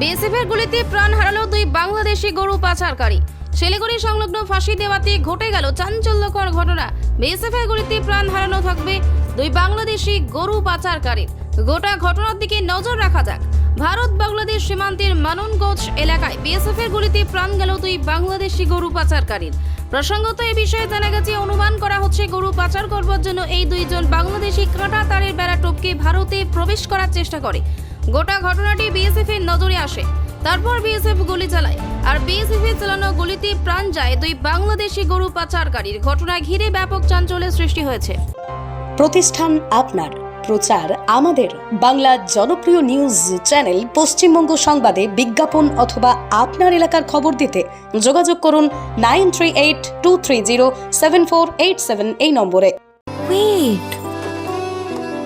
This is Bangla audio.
বিএসএফের গুলিতে প্রাণ হারালো দুই বাংলাদেশি গরু পাচারকারী। শিলিগুড়ি সংলগ্ন ফাঁসি দেওয়াতে ঘটে গেল চাঞ্চল্যকর ঘটনা। বিএসএফের গুলিতে প্রাণ হারানো থাকবে দুই বাংলাদেশি গরু পাচারকারীর। গোটা ঘটনার দিকে নজর রাখা যাক। ভারত বাংলাদেশ সীমান্তের মাননগঞ্জ এলাকায় বিএসএফের গুলিতে প্রাণ গেল দুই বাংলাদেশি গরু পাচারকারীর। প্রসঙ্গত এ বিষয়ে জানা গেছে, অনুমান করা হচ্ছে গরু পাচার করবার জন্য এই দুইজন বাংলাদেশি কাঁটা তারের বেড়া টপকে ভারতে প্রবেশ করার চেষ্টা করে। গোটা ঘটনাটি বিএসএফ এর নজরে আসে। তারপর বিএসএফ গুলি চালায়। আর বিএসএফ এর চালানো গুলিতে প্রাণ যায় দুই বাংলাদেশি গরু পাচারকারীর। ঘটনা ঘিরে ব্যাপক চাঞ্চল্যের সৃষ্টি হয়েছে। প্রতিষ্ঠান আপনার। প্রচার আমাদের। বাংলা জনপ্রিয় নিউজ চ্যানেল পশ্চিমবঙ্গ সংবাদে বিজ্ঞাপন অথবা আপনার এলাকার খবর দিতে যোগাযোগ করুন nine three eight two three zero seven four eight seven এই নম্বরে। Wait.